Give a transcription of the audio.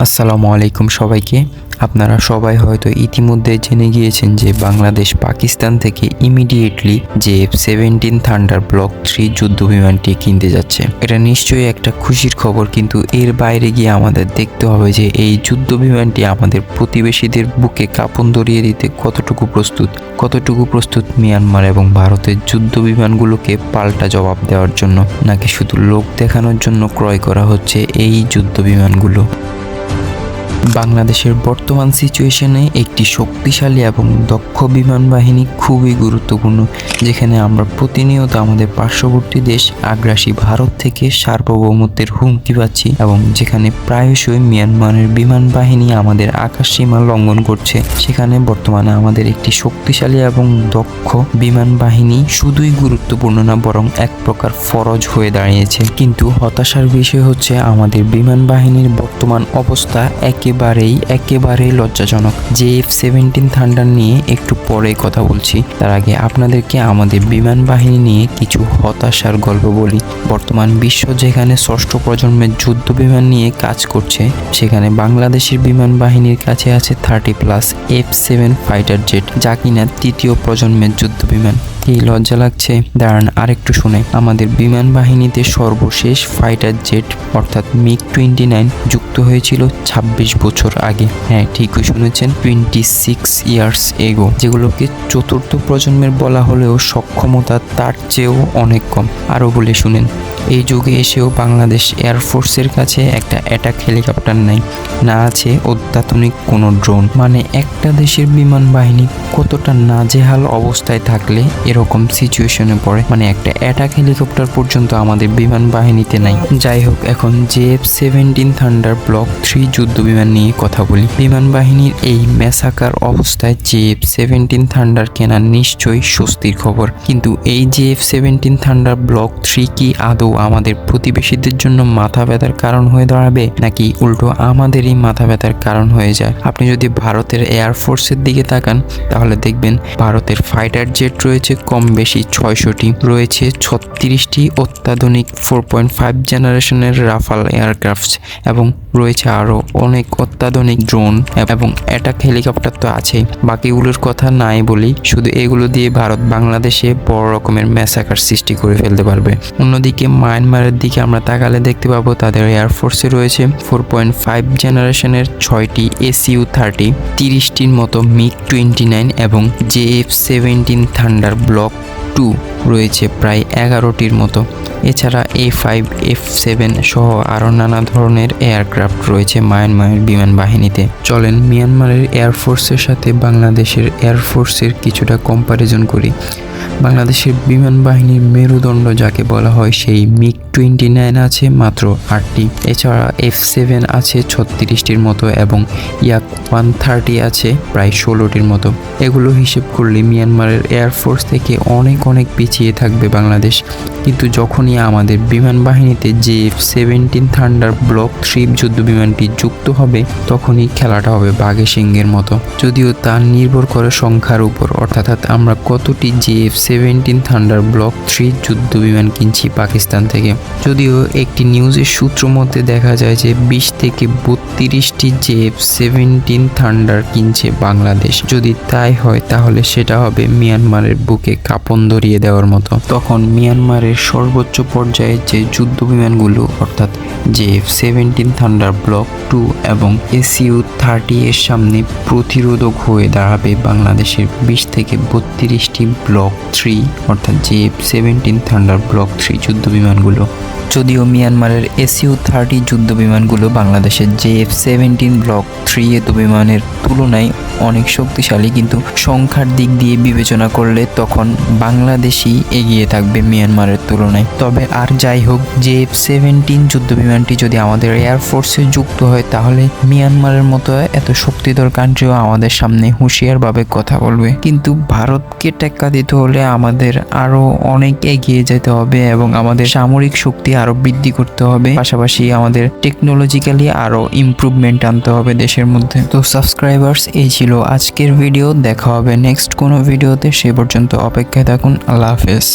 আসসালামু আলাইকুম সবাইকে। আপনারা সবাই হয়তো ইতিমধ্যে জেনে গিয়েছেন যে বাংলাদেশ পাকিস্তান থেকে ইমিডিয়েটলি যে সেভেন্টিন থান্ডার ব্লক থ্রি যুদ্ধ বিমানটি কিনতে যাচ্ছে। এটা নিশ্চয়ই একটা খুশির খবর, কিন্তু এর বাইরে গিয়ে আমাদের দেখতে হবে যে এই যুদ্ধ বিমানটি আমাদের প্রতিবেশীদের বুকে কাপন ধরিয়ে দিতে কতটুকু প্রস্তুত কতটুকু প্রস্তুত মিয়ানমার এবং ভারতের যুদ্ধ বিমানগুলোকে পাল্টা জবাব দেওয়ার জন্য, নাকি শুধু লোক দেখানোর জন্য ক্রয় করা হচ্ছে এই যুদ্ধ বিমানগুলো? বাংলাদেশের বর্তমান সিচুয়েশনে একটি শক্তিশালী এবং দক্ষ বিমান বাহিনী খুবই গুরুত্বপূর্ণ, যেখানে আমরা প্রতিনিয়ত আমাদের পার্শ্ববর্তী দেশ, আগ্রাসী ভারত থেকে সার্বভৌমত্বের হুমকি পাচ্ছি এবং যেখানে প্রায়শই মিয়ানমারের বিমান বাহিনী আমাদের আকাশ সীমা লঙ্ঘন করছে। সেখানে বর্তমানে আমাদের একটি শক্তিশালী এবং দক্ষ বিমান বাহিনী শুধুই গুরুত্বপূর্ণ না, বরং এক প্রকার ফরজ হয়ে দাঁড়িয়েছে। কিন্তু হতাশার বিষয় হচ্ছে, আমাদের বিমান বাহিনীর বর্তমান অবস্থা একেবারেই একেবারেই লজ্জাজনক যে এফ সেভেন্টিন থান্ডার নিয়ে একটু পরে কথা বলছি। তার আগে আপনাদেরকে আমাদের বিমান বাহিনী নিয়ে কিছু হতাশার গল্প বলি। বর্তমান বিশ্ব যেখানে ষষ্ঠ প্রজন্মের যুদ্ধ বিমান নিয়ে কাজ করছে, সেখানে বাংলাদেশের বিমান বাহিনীর কাছে আছে thirty plus F seven fighter jet যা কিনা তৃতীয় প্রজন্মের যুদ্ধ বিমান। এই লজ্জা লাগছে? দাঁড়ান, আরেকটু শুনে। আমাদের বিমান বাহিনীতে সর্বশেষ ফাইটার জেট অর্থাৎ মিগ টোয়েন্টি নাইন যুক্ত হয়েছিল ২৬ বছর আগে। হ্যাঁ ঠিকই শুনেছেন টোয়েন্টি সিক্স ইয়ার্স এগো যেগুলোকে চতুর্থ প্রজন্মের বলা হলেও সক্ষমতা তার চেয়েও অনেক কম। আরও বলে শুনেন, এই যুগে এসেও বাংলাদেশ এয়ারফোর্সের কাছে একটা অ্যাটাক হেলিকপ্টার নাই। না আছে অত্যাধুনিক কোনো ড্রোন মানে একটা দেশের বিমান বাহিনী কতটা নাজেহাল অবস্থায় থাকলে এরকম সিচুয়েশনে পড়ে? মানে একটা অ্যাটাক হেলিকপ্টার পর্যন্ত আমাদের বিমান বাহিনীতে নাই। যাই হোক, এখন JF seventeen thunder block three যুদ্ধ বিমান নিয়ে কথা বলি। বিমান বাহিনীর এই মেসাকার অবস্থায় জেএফ সেভেন্টিন থান্ডার কেনা নিশ্চয়ই স্বস্তির খবর। কিন্তু এই JF seventeen thunder block three কি আদৌ আমাদের প্রতিবেশীদের জন্য মাথা ব্যথার কারণ হয়ে দাঁড়াবে, নাকি উল্টো আমাদেরই মাথা ব্যথার কারণ হয়ে যায়? আপনি যদি ভারতের এয়ারফোর্সের দিকে তাকান, তাহলে দেখবেন ভারতের ফাইটার জেট রয়েছে কম বেশি ছয়শটি। রয়েছে ছত্রিশটি অত্যাধুনিক ফোর পয়েন্ট ফাইভ জেনারেশনের রাফাল এয়ারক্রাফট এবং রয়েছে আরও অনেক অত্যাধুনিক ড্রোন এবং অ্যাটাক হেলিকপ্টার তো আছেই। বাকিগুলোর কথা নাই বলি, শুধু এগুলো দিয়ে ভারত বাংলাদেশে বড় রকমের ম্যাসাকার সৃষ্টি করে ফেলতে পারবে। অন্যদিকে মায়ানমারের দিকে আমরা তাকালে দেখতে পাবো তাদের এয়ারফোর্সে রয়েছে ফোর পয়েন্ট ফাইভ জেনারেশনের ছয়টি এসইউ থার্টি তিরিশটির মতো মিগ টোয়েন্টি নাইন এবং J F seventeen thunder block two রয়েছে প্রায় এগারোটির মতো। এছাড়া এ ফাইভ এফ সেভেন সহ আরও নানা ধরনের এয়ারক্রাফট রয়েছে মায়ানমারের বিমান বাহিনীতে চলেন মিয়ানমারের এয়ারফোর্সের সাথে বাংলাদেশের এয়ারফোর্সের কিছুটা কম্প্যারিজন করি। বাংলাদেশের বিমান বাহিনীর মেরুদণ্ড যাকে বলা হয় সেই মিগ টোয়েন্টি নাইন আছে মাত্র আটটি। এছাড়া এফ সেভেন আছে ছত্রিশটির মতো এবং ইয়াক ওয়ান থার্টি আছে প্রায় ষোলোটির মতো। এগুলো হিসেব করলে মিয়ানমারের এয়ারফোর্স থেকে অনেক অনেক পিছিয়ে থাকবে বাংলাদেশ। কিন্তু যখনই আমাদের বিমান বাহিনীতে যে সেভেন্টিন থান্ডার ব্লক থ্রি যুদ্ধ বিমানটি যুক্ত হবে, তখনই খেলাটা হবে বাঘে সিংহের মতো। যদিও তা নির্ভর করে সংখ্যার উপর, অর্থাৎ আমরা কতটি J F seventeen thunder block three যুদ্ধ বিমান কিনছি পাকিস্তান থেকে। যদিও একটি নিউজের সূত্র মধ্যে দেখা যায় যে বিশ থেকে বত্রিশটি এফ সেভেন্টিন থান্ডার কিনছে বাংলাদেশ। যদি তাই হয়, তাহলে সেটা হবে মিয়ানমারের বুকে কাপন ধরিয়ে দেওয়ার মতো। তখন মিয়ানমারের সর্বোচ্চ পর্যায়ে যে যুদ্ধ বিমানগুলো, অর্থাৎ যে সেভেন্টিন থান্ডার ব্লক টু এবং এসইউ থার্টি এর সামনে প্রতিরোধক হয়ে দাঁড়াবে বাংলাদেশের বিশ থেকে বত্রিশটি ব্লক। থ্রি, অর্থাৎ যে F seventeen thunder block three যুদ্ধ বিমানগুলো। যদিও মিয়ানমারের এসইউ থার্টি যুদ্ধ বিমানগুলো বাংলাদেশের J F seventeen block three যুদ্ধ বিমানের তুলনায় অনেক শক্তিশালী, কিন্তু সংখ্যার দিক দিয়ে বিবেচনা করলে তখন বাংলাদেশই এগিয়ে থাকবে মিয়ানমারের তুলনায়। তবে আর যাই হোক জে এফ সেভেন্টিন যুদ্ধ বিমানটি যদি আমাদের এয়ারফোর্সে যুক্ত হয়, তাহলে মিয়ানমারের মতো এত শক্তিধর কান্ট্রিও আমাদের সামনে হুঁশিয়ারভাবে কথা বলবে। কিন্তু ভারতকে টেক্কা দিতে হলে আমাদের আরও অনেক এগিয়ে যেতে হবে এবং আমাদের সামরিক শক্তি আরও বৃদ্ধি করতে হবে। পাশাপাশি আমাদের টেকনোলজিক্যালি আরও ইম্প্রুভমেন্ট আনতে হবে দেশের মধ্যে। তো সাবস্ক্রাইবার্স এই ছিল আজকের ভিডিও দেখা হবে নেক্সট কোনো ভিডিওতে সে পর্যন্ত অপেক্ষায় থাকুন। আল্লাহ হাফেজ।